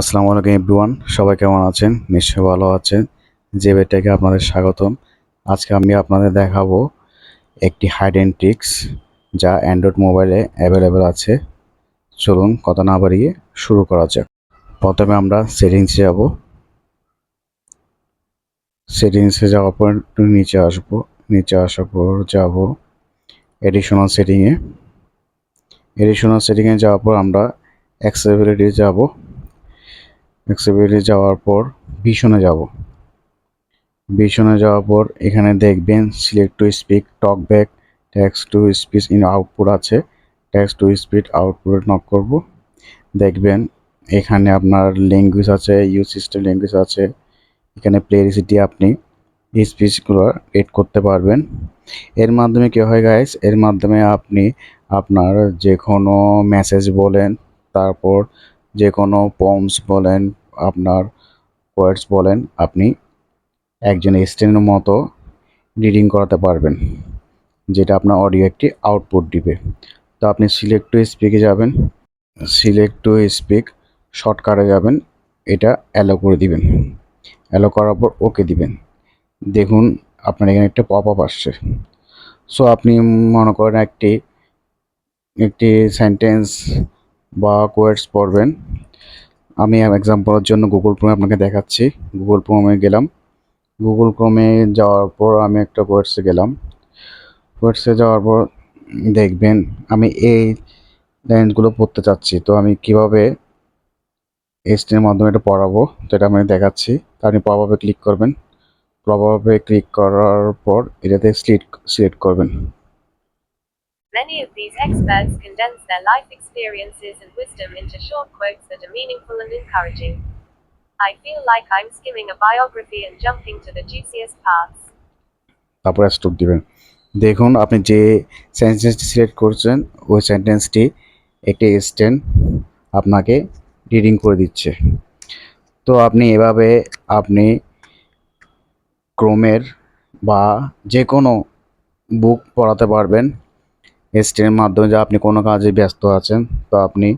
আসসালামু আলাইকুম এভরিওয়ান, সবাই কেমন আছেন? নিশ্চয়ই ভালো আছেন। যে বেটাকে আপনাদের স্বাগতম। আজকে আমি আপনাদের দেখাবো একটি হাইড অ্যান্ড ট্রিক্স যা অ্যান্ড্রয়েড মোবাইলে অ্যাভেলেবেল আছে। চলুন কথা না বাড়িয়ে শুরু করা যাক। প্রথমে আমরা সেটিংসে যাব। সেটিংসে যাওয়ার পর একটু নিচে আসব। নিচে আসার পর যাব এডিশনাল সেটিংয়ে এডিশনাল সেটিংয়ে যাওয়ার পর আমরা অ্যাক্সেসিবিলিটি যাব। অ্যাক্সেসিবিলিটি যাওয়ার পর ভীষণে যাব। ভীষণে যাওয়ার পর এখানে দেখবেন select to speak talk back text to speech in output আছে। Text to speed output knock করব। দেখবেন এখানে আপনার ল্যাঙ্গুয়েজ আছে ইউজ সিস্টেম ল্যাঙ্গুয়েজ আছে। এখানে প্লে রিসিটি আপনি স্পিচগুলো এড করতে পারবেন। এর মাধ্যমে কী হয় গাইস এর মাধ্যমে আপনি আপনার যে কোনো মেসেজ বলেন, তারপর যে কোনো পমস বলেন আপনার ওয়ার্ডস বলেন, আপনি একজন স্টেনের মতো রিডিং করাতে পারবেন, যেটা আপনার অডিও একটি আউটপুট দিবে। তো আপনি সিলেক্ট টু স্পিকে যাবেন সিলেক্ট টু স্পিক শর্টকাটে যাবেন, এটা অ্যালো করে দিবেন। অ্যালো করার পর ওকে দিবেন। দেখুন, আপনার এখানে একটা পপ আপ আসছে। সো আপনি মনে করেন একটি একটি সেন্টেন্স বা কোয়ার্ডস পড়বেন। আমি এক্সাম্পলের জন্য গুগল ক্রোমে আপনাকে দেখাচ্ছি। গুগল ক্রোমে গেলাম। গুগল ক্রোমে যাওয়ার পর আমি একটা কোয়ার্ডসে গেলাম। কোয়ার্ডসে যাওয়ার পর দেখবেন আমি এই লাইনগুলো পড়তে চাচ্ছি। তো আমি কীভাবে এসটির মাধ্যমে এটা পড়াবো, তো এটা আমি দেখাচ্ছি। তো আপনি প্রভাবে ক্লিক করবেন। প্রভাবে ক্লিক করার পর এটাতে সিলেক্ট সিলেক্ট করবেন। Many of these experts condense their life experiences and wisdom into short quotes that are meaningful and encouraging. I feel like I'm skimming a biography and jumping to the juiciest parts. তারপর stop দিবেন দেখুন আপনি যে সেন্টেন্সটি select করছেন ওই সেন্টেন্সটি একটি স্টেন আপনাকে reading করে দিচ্ছে তো আপনি এভাবে আপনি ক্রোমের বা যে কোনো বুক পড়াতে পারবেন স্টেনের মাধ্যমে যে আপনি কোনো কাজে ব্যস্ত আছেন, তো আপনি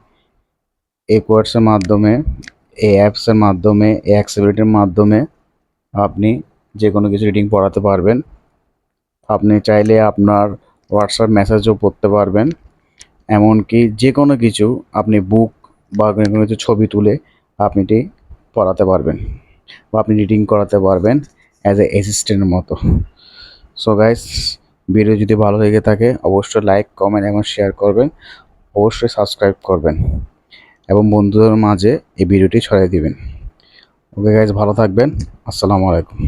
এই কোর্সের মাধ্যমে এই অ্যাপসের মাধ্যমে এই অ্যাক্সিবিলিটির মাধ্যমে আপনি যে কোনো কিছু রিডিং পড়াতে পারবেন। আপনি চাইলে আপনার হোয়াটসঅ্যাপ মেসেজও পড়তে পারবেন। এমনকি যে কোনো কিছু আপনি বুক বা কোনো কিছু ছবি তুলে আপনি এটি পড়াতে পারবেন বা আপনি রিডিং করাতে পারবেন অ্যাজ এ অ্যাসিস্ট্যান্টের মতো। সো গাইস ভিডিও যদি ভালো লেগে থাকে, অবশ্যই লাইক কমেন্ট এবং শেয়ার করবেন। অবশ্যই সাবস্ক্রাইব করবেন এবং বন্ধুদের মাঝে এই ভিডিওটি ছড়িয়ে দিবেন। ওকে গাইজ ভালো থাকবেন। আসসালামু আলাইকুম।